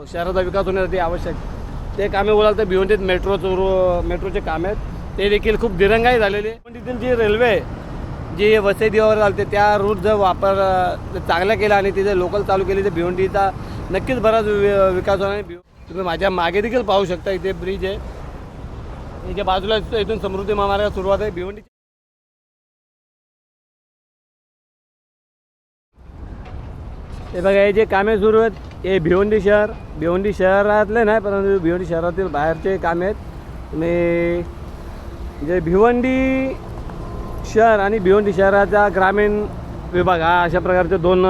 हो, शहराचा विकास होण्यासाठी आवश्यक. ते कामे बोलाल तर भिवंडीत मेट्रो मेट्रोचे काम आहेत. ते देखील खूप दिरंगाई झालेले भिवंडीतील जी रेल्वे आहे, जी वसई दिवावर चालते त्या रूट जर वापर चांगल्या चांगला केला आणि तिथे लोकल चालू केली तर भिवंडीचा नक्कीच बराच वि- विकास होणार आहे. भिव- तुम्ही माझ्या मागे देखील पाहू शकता इथे ब्रिज आहे. इथे बाजूला इथून समृद्धी महामार्गात सुरुवात आहे. भिवंडी हे बघा हे जे कामे सुरू आहेत हे भिवंडी शहर. भिवंडी शहरातले नाही परंतु भिवंडी शहरातील बाहेरचे कामे आहेत. आणि जे भिवंडी शहर आणि भिवंडी शहराचा ग्रामीण विभाग हा अशा प्रकारचे दोन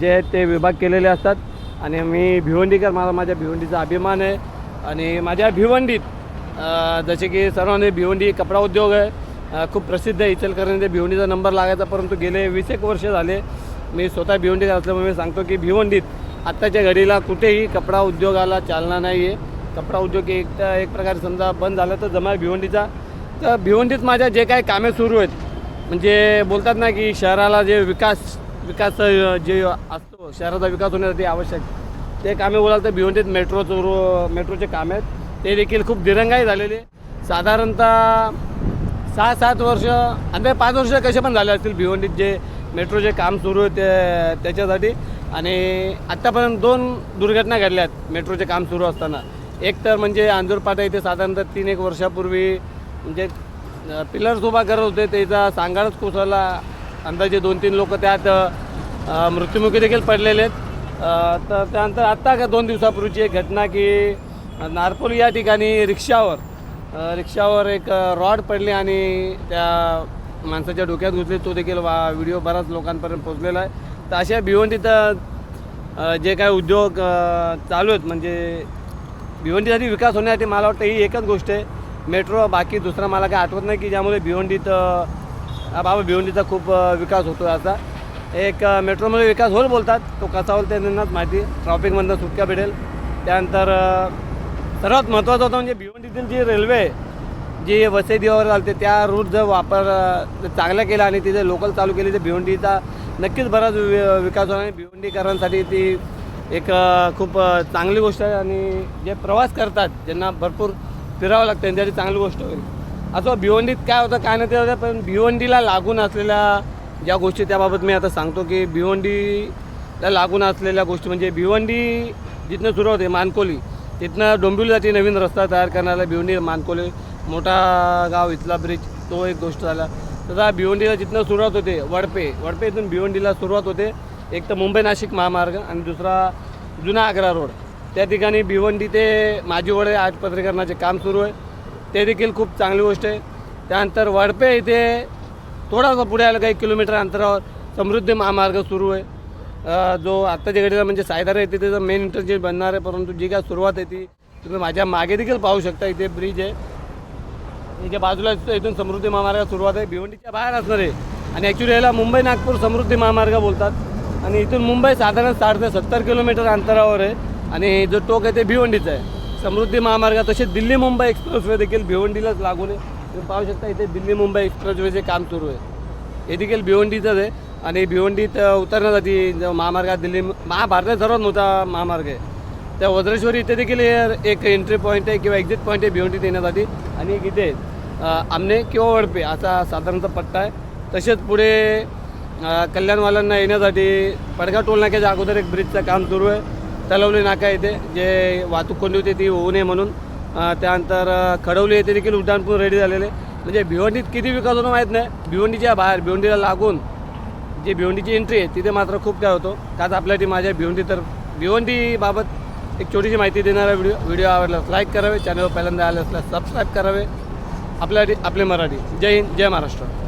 जे आहेत ते विभाग केलेले असतात. आणि मी भिवंडीकर मला माझ्या भिवंडीचा अभिमान आहे. आणि माझ्या भिवंडीत जसे की सर्वांनी भिवंडी कपडा उद्योग आहे. खूप प्रसिद्ध आहे. इचलकरंजी भिवंडीचा नंबर लागायचा परंतु गेले वीस एक वर्ष झाले. मी स्वतः भिवंडीत असल्यामुळे मी सांगतो की भिवंडीत आत्ताच्या घडीला कुठेही कपडा उद्योगाला चालना नाही आहे कपडा उद्योग एक तर एक प्रकारे समजा बंद झाला तर जमा आहे भिवंडीचा. तर भिवंडीत माझ्या जे काही कामे सुरू आहेत म्हणजे बोलतात ना की शहराला जे विकास विकास जे असतो शहराचा विकास होण्यासाठी आवश्यक ते कामे बोलाल तर भिवंडीत मेट्रोचं रो मेट्रोचे काम आहेत. ते देखील खूप दिरंगाई झालेले साधारणतः सहा सात वर्ष आणि पाच वर्ष कसे पण झाले असतील भिवंडीत जे मेट्रोचे काम सुरू आहे ते त्याच्यासाठी. आणि आत्तापर्यंत दोन दुर्घटना घडल्या आहेत मेट्रोचे काम सुरू असताना. एक तर म्हणजे आंजूरपाटा इथे साधारणतः तीन एक वर्षापूर्वी म्हणजे पिलर्स उभा करत होते. त्याचा सांगाडच कोसळला. अंदाजे दोन तीन लोक त्यात मृत्युमुखी देखील पडलेले आहेत. तर त्यानंतर आत्ता का दोन दिवसापूर्वीची एक घटना की नारपोली या ठिकाणी रिक्षावर रिक्षावर एक रॉड पडली आणि त्या माणसाच्या डोक्यात घुसले तो देखील वा व्हिडिओ बराच लोकांपर्यंत पोचलेला आहे. तर अशा भिवंडीत जे काय उद्योग चालू आहेत म्हणजे भिवंडीसाठी विकास होण्यासाठी मला वाटतं ही एकच गोष्ट आहे. मेट्रो बाकी दुसरा मला काय आठवत नाही की ज्यामुळे भिवंडीत बाबा भिवंडीचा खूप विकास होतो असा. एक मेट्रोमध्ये विकास होईल बोलतात तो कसा होईल त्यांनाच माहिती. ट्रॉफिकमधनं सुटका भेटेल. त्यानंतर सर्वात महत्त्वाचं होतं म्हणजे भिवंडीतील जी रेल्वे आहे, जे वसई देवावर चालते त्या रूट जर वापर चांगला केला आणि तिथे लोकल चालू केली तर भिवंडीचा नक्कीच बराच वि- विकास होणार आणि भिवंडीकरांसाठी ती एक खूप चांगली गोष्ट आहे आणि जे प्रवास करतात ज्यांना भरपूर फिरावं लागतं त्यांच्यासाठी चांगली गोष्ट होईल. असं भिवंडीत काय होतं काय नाही ते होतं पण भिवंडीला लागून असलेल्या ज्या गोष्टी त्याबाबत मी आता सांगतो की भिवंडीला लागून असलेल्या गोष्टी म्हणजे भिवंडी जिथनं सुरू होते मानकोली तिथनं डोंबिवलीसाठी नवीन रस्ता तयार करण्याला भिवंडी मानकोली मोठा गाव इथला ब्रिज तो एक गोष्ट झाला. तसा भिवंडीला जिथनं सुरुवात होते वडपे वडपे इथून भिवंडीला सुरुवात होते. एक तर मुंबई नाशिक महामार्ग आणि दुसरा जुना आग्रा रोड. त्या ठिकाणी भिवंडी ते माझीवडे आज पत्रीकरणाचे काम सुरू आहे. ते देखील खूप चांगली गोष्ट आहे. त्यानंतर वडपे इथे थोडासा पुढे आलं काही किलोमीटर अंतरावर समृद्धी महामार्ग सुरू आहे. जो आत्ताच्या घडीला म्हणजे सायदार आहे तिथे मेन इंटरचेंज बनणार आहे परंतु जी काय सुरुवात आहे ती तुम्ही माझ्या मागे देखील पाहू शकता इथे ब्रिज आहे. इथे बाजूला इथून समृद्धी महामार्ग सुरुवात आहे. भिवंडीच्या बाहेर असणार आहे. आणि ॲक्च्युली याला मुंबई नागपूर समृद्धी महामार्ग बोलतात. आणि इथून मुंबई साधारण साठ ते सत्तर किलोमीटर अंतरावर आहे. आणि जो टोक आहे ते भिवंडीचं आहे. समृद्धी महामार्ग तसे दिल्ली मुंबई एक्सप्रेसवे देखील भिवंडीलाच लागून आहे. तुम्ही पाहू शकता इथे दिल्ली मुंबई एक्सप्रेसवेचे काम सुरू आहे. हे देखील भिवंडीचंच आहे. आणि भिवंडीत उतरण्यासाठी महामार्गात दिल्ली महाभारतात सर्वात मोठा महामार्ग आहे. त्या वज्रेश्वरी इथे देखील एक एंट्री पॉईंट आहे किंवा एक्झिट पॉईंट आहे भिवंडीत येण्यासाठी आणि एक इथे आमने किंवा वडपे असा साधारणतः पट्टा आहे. तसेच पुढे कल्याणवाल्यांना येण्यासाठी पडगा टोल नाक्याच्या अगोदर एक ब्रिजचं काम सुरू आहे. तलवली नाका येते जे वाहतूक कोंडी होती ती होऊ नये म्हणून. त्यानंतर खडवली येथे देखील उड्डाणपूर रेडी झालेले. म्हणजे भिवंडीत किती विकास होतो माहीत नाही. भिवंडीच्या बाहेर भिवंडीला लागून जी भिवंडीची एंट्री आहे तिथे मात्र खूप काय होतो. काच आपल्यासाठी माझ्या भिवंडी तर भिवंडीबाबत एक छोटीशी माहिती देणारा व्हिडिओ व्हिडिओ आवडल्यास लाईक करावे. चॅनल पहिल्यांदा आले असल्यास सबस्क्राईब करावे. आपल्यासाठी आपले मराठी. जय हिंद जय महाराष्ट्र.